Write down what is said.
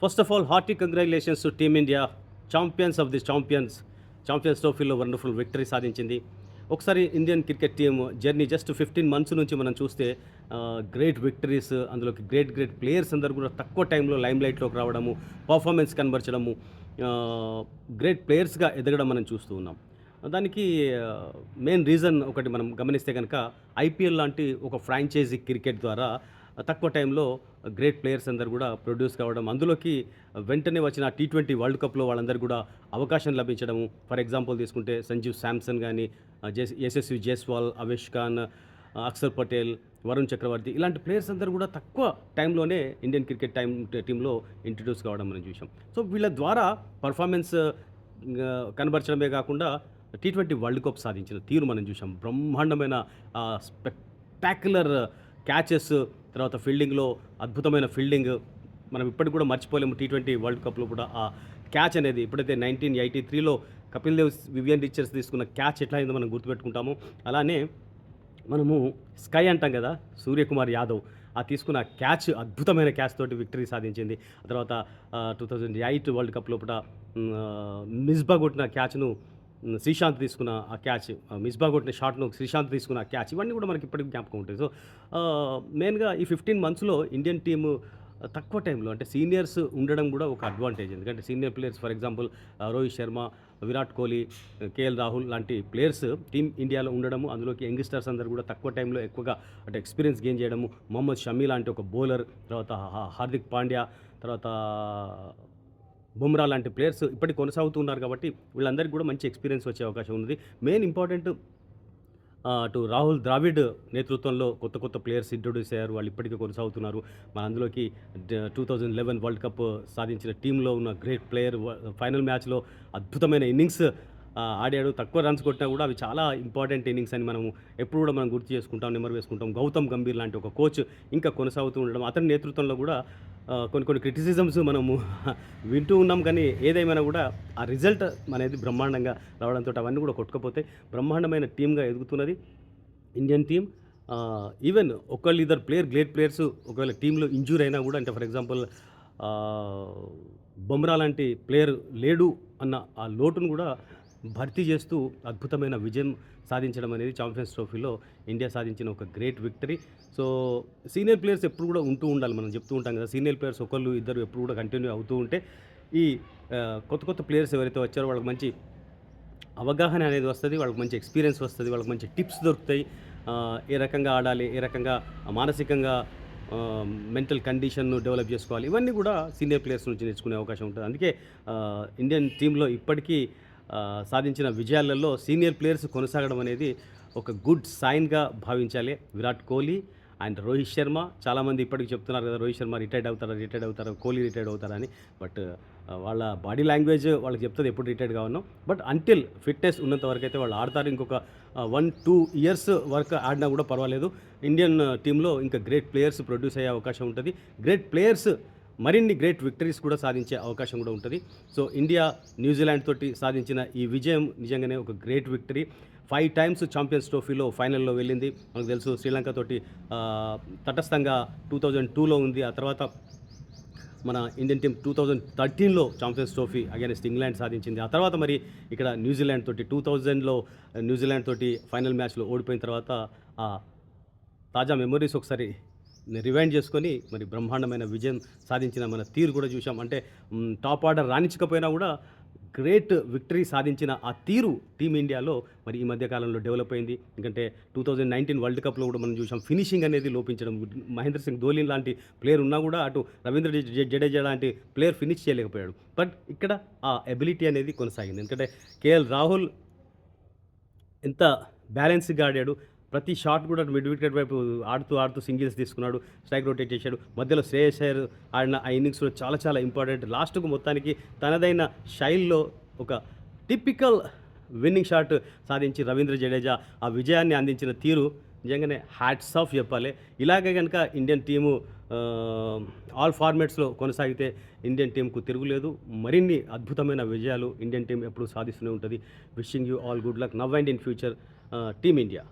First of all hearty congratulations to team India champions of the champions champions ట్రోఫీలో wonderful victory సాధించింది. ఒకసారి Indian cricket team journey just fifteen months నుంచి మనం చూస్తే great victories అందులోకి great great players అందరూ కూడా తక్కువ టైంలో లైమ్ లైట్లోకి రావడము పర్ఫార్మెన్స్ కనబరచడము గ్రేట్ ప్లేయర్స్గా ఎదగడం మనం చూస్తూ ఉన్నాం. దానికి మెయిన్ రీజన్ ఒకటి మనం గమనిస్తే కనుక ఐపీఎల్ లాంటి ఒక ఫ్రాంచైజీ క్రికెట్ ద్వారా తక్కువ టైంలో గ్రేట్ ప్లేయర్స్ అందరు కూడా ప్రొడ్యూస్ కావడం అందులోకి వెంటనే వచ్చిన టీ ట్వంటీ వరల్డ్ కప్లో వాళ్ళందరూ కూడా అవకాశం లభించడం ఫర్ ఎగ్జాంపుల్ తీసుకుంటే సంజీవ్ శాంసన్ కానీ జెస్ యశస్వి జైస్వాల్ అవేష్ ఖాన్ అక్షర్ పటేల్ వరుణ్ చక్రవర్తి ఇలాంటి ప్లేయర్స్ అందరూ కూడా తక్కువ టైంలోనే ఇండియన్ క్రికెట్ టైం టీంలో ఇంట్రడ్యూస్ కావడం మనం చూసాం సో వీళ్ళ ద్వారా పర్ఫార్మెన్స్ కనబరచడమే కాకుండా టీ ట్వంటీ వరల్డ్ కప్ సాధించిన తీరు మనం చూసాం బ్రహ్మాండమైన స్పెక్టాక్యులర్ క్యాచెస్ తర్వాత ఫీల్డింగ్లో అద్భుతమైన ఫీల్డింగ్ మనం ఇప్పటికి కూడా మర్చిపోలేము టీ ట్వంటీ వరల్డ్ కప్లో కూడా ఆ క్యాచ్ అనేది. ఎప్పుడైతే నైన్టీన్ ఎయిటీ త్రీలో కపిల్ దేవ్ వివియన్ రిచర్స్ తీసుకున్న క్యాచ్ ఎట్లా అయిందో మనం గుర్తుపెట్టుకుంటాము. అలానే మనము స్కై అంటాం కదా సూర్యకుమార్ యాదవ్. ఆ తీసుకున్న క్యాచ్ అద్భుతమైన క్యాచ్ తోటి విక్టరీ సాధించింది. ఆ తర్వాత two thousand eight World Cup లోపల మిస్బా కొట్టిన క్యాచ్ను శ్రీశాంత్ తీసుకున్న ఆ క్యాచ్ మిస్బా కొట్టిన షాట్ను శ్రీశాంత్ తీసుకున్న ఆ క్యాచ్ ఇవన్నీ కూడా మనకి ఇప్పటికీ జ్ఞాపకం ఉంటుంది సో మెయిన్గా ఈ ఫిఫ్టీన్ మంత్స్లో ఇండియన్ టీము తక్కువ టైంలో అంటే సీనియర్స్ ఉండడం కూడా ఒక అడ్వాంటేజ్. ఎందుకంటే senior players for example Rohit Sharma Virat Kohli KL Rahul లాంటి ప్లేయర్స్ టీమ్ ఇండియాలో ఉండడము అందులోకి యంగ్స్టర్స్ అందరూ కూడా తక్కువ టైంలో ఎక్కువగా అంటే ఎక్స్పీరియన్స్ గెయిన్ చేయడము మొహమ్మద్ షమీ లాంటి ఒక బౌలర్ తర్వాత హార్దిక్ పాండ్యా తర్వాత బుమ్రా లాంటి ప్లేయర్స్ ఇప్పటికి కొనసాగుతున్నారు కాబట్టి వీళ్ళందరికీ కూడా మంచి ఎక్స్పీరియన్స్ వచ్చే అవకాశం ఉంది మెయిన్ ఇంపార్టెంట్ అటు రాహుల్ ద్రావిడ్ నేతృత్వంలో కొత్త కొత్త ప్లేయర్స్ ఇంట్రొడ్యూస్ అయ్యారు. వాళ్ళు ఇప్పటికీ కొనసాగుతున్నారు. మన అందులోకి two thousand eleven World Cup సాధించిన టీంలో ఉన్న గ్రేట్ ప్లేయర్ ఫైనల్ మ్యాచ్లో అద్భుతమైన ఇన్నింగ్స్ ఆడాడు. తక్కువ రన్స్ కొట్టినా కూడా అవి చాలా ఇంపార్టెంట్ ఇన్నింగ్స్ అని మనం ఎప్పుడు కూడా మనం గుర్తు చేసుకుంటాం నెంబర్ వేసుకుంటాం. గౌతమ్ గంభీర్ లాంటి ఒక కోచ్ ఇంకా కొనసాగుతూ ఉండడం అతని నేతృత్వంలో కూడా కొన్ని కొన్ని క్రిటిసిజమ్స్ మనము వింటూ ఉన్నాం. కానీ ఏదేమైనా కూడా ఆ రిజల్ట్ అనేది బ్రహ్మాండంగా రావడంతో అవన్నీ కూడా కొట్టుకపోతే బ్రహ్మాండమైన టీమ్గా ఎదుగుతున్నది ఇండియన్ టీం ఈవెన్ ఒకళ్ళు ఇద్దరు ప్లేయర్ గ్రేట్ ప్లేయర్స్ ఒకవేళ టీంలో ఇంజూర్ అయినా కూడా అంటే ఫర్ ఎగ్జాంపుల్ బొమ్రా లాంటి ప్లేయర్ లేడు అన్న ఆ లోటును కూడా భర్తీ చేస్తూ అద్భుతమైన విజయం సాధించడం అనేది ఛాంపియన్స్ ట్రోఫీలో ఇండియా సాధించిన ఒక great victory so senior players ఎప్పుడు కూడా ఉంటూ ఉండాలి. మనం చెప్తూ ఉంటాం కదా సీనియర్ ప్లేయర్స్ ఒకళ్ళు ఇద్దరు ఎప్పుడు కూడా కంటిన్యూ అవుతూ ఉంటే ఈ కొత్త కొత్త ప్లేయర్స్ ఎవరైతే వచ్చారో వాళ్ళకి మంచి అవగాహన అనేది వస్తుంది వాళ్ళకి మంచి ఎక్స్పీరియన్స్ వస్తుంది వాళ్ళకి మంచి టిప్స్ దొరుకుతాయి. ఏ రకంగా ఆడాలి ఏ రకంగా మానసికంగా మెంటల్ కండిషన్ను డెవలప్ చేసుకోవాలి. ఇవన్నీ కూడా సీనియర్ ప్లేయర్స్ నుంచి నేర్చుకునే అవకాశం ఉంటుంది. అందుకే ఇండియన్ టీంలో ఇప్పటికీ సాధించిన విజయాలలో సీనియర్ ప్లేయర్స్ కొనసాగడం అనేది ఒక గుడ్ సైన్గా భావించాలి. విరాట్ కోహ్లీ అండ్ రోహిత్ శర్మ చాలామంది ఇప్పటికి చెప్తున్నారు కదా రోహిత్ శర్మ రిటైర్డ్ అవుతారా రిటైర్డ్ అవుతారా కోహ్లీ రిటైర్డ్ అవుతారని బట్ వాళ్ళ బాడీ లాంగ్వేజ్ వాళ్ళకి చెప్తుంది ఎప్పుడు రిటైర్డ్ కావను బట్ అంటిల్ ఫిట్నెస్ ఉన్నంత వరకు అయితే వాళ్ళు ఆడతారు. ఇంకొక వన్ టూ ఇయర్స్ వరకు ఆడినా కూడా పర్వాలేదు. ఇండియన్ టీంలో ఇంకా గ్రేట్ ప్లేయర్స్ ప్రొడ్యూస్ అయ్యే అవకాశం ఉంటుంది. గ్రేట్ ప్లేయర్స్ మరిన్ని గ్రేట్ విక్టరీస్ కూడా సాధించే అవకాశం కూడా ఉంటుంది. సో ఇండియా న్యూజిలాండ్ తోటి సాధించిన ఈ విజయం నిజంగానే ఒక great victory. Five times champions ట్రోఫీలో ఫైనల్లో వెళ్ళింది. మనకు తెలుసు శ్రీలంక తోటి తటస్థంగా టూ థౌజండ్ టూలో ఉంది. ఆ తర్వాత మన ఇండియన్ టీం టూ థౌజండ్ థర్టీన్లో ఛాంపియన్స్ ట్రోఫీ అగేనెస్ట్ ఇంగ్లాండ్ సాధించింది. ఆ తర్వాత మరి ఇక్కడ న్యూజిలాండ్ తోటి టూ థౌజండ్లో న్యూజిలాండ్ తోటి ఫైనల్ మ్యాచ్లో ఓడిపోయిన తర్వాత ఆ తాజా మెమరీస్ ఒకసారి రివైండ్ చేసుకొని మరి బ్రహ్మాండమైన విజయం సాధించిన మన తీరు కూడా చూసాం అంటే టాప్ ఆర్డర్ రాణించకపోయినా కూడా గ్రేట్ విక్టరీ సాధించిన ఆ తీరు టీమిండియాలో మరి ఈ మధ్యకాలంలో డెవలప్ అయింది. ఎందుకంటే టూ థౌజండ్ నైన్టీన్ వరల్డ్ కప్లో కూడా మనం చూసాం ఫినిషింగ్ అనేది లోపించడం. మహేంద్ర సింగ్ ధోని లాంటి ప్లేయర్ ఉన్నా కూడా అటు రవీంద్ర జడేజా లాంటి ప్లేయర్ ఫినిష్ చేయలేకపోయాడు. బట్ ఇక్కడ ఆ ఎబిలిటీ అనేది కొనసాగింది. ఎందుకంటే కేఎల్ రాహుల్ ఎంత బ్యాలెన్స్గా ఆడాడు ప్రతి షాట్ కూడా మిడ్ వికెట్ వైపు ఆడుతూ ఆడుతూ సింగిల్స్ తీసుకున్నాడు స్ట్రైక్ రొటేట్ చేశాడు. మధ్యలో శ్రేయస్ అయ్యర్ ఆడిన ఆ ఇన్నింగ్స్లో చాలా చాలా ఇంపార్టెంట్. లాస్ట్కు మొత్తానికి తనదైన శైలిలో ఒక టిపికల్ విన్నింగ్ షాట్ సాధించి రవీంద్ర జడేజా ఆ విజయాన్ని అందించిన తీరు నిజంగానే హ్యాట్స్ ఆఫ్ చెప్పాలి. ఇలాగే కనుక ఇండియన్ టీము ఆల్ ఫార్మాట్స్లో కొనసాగితే ఇండియన్ టీంకు తిరుగులేదు. మరిన్ని అద్భుతమైన విజయాలు ఇండియన్ టీం ఎప్పుడు సాధిస్తూనే ఉంటుంది. Wishing you all good luck. Now and in future team India.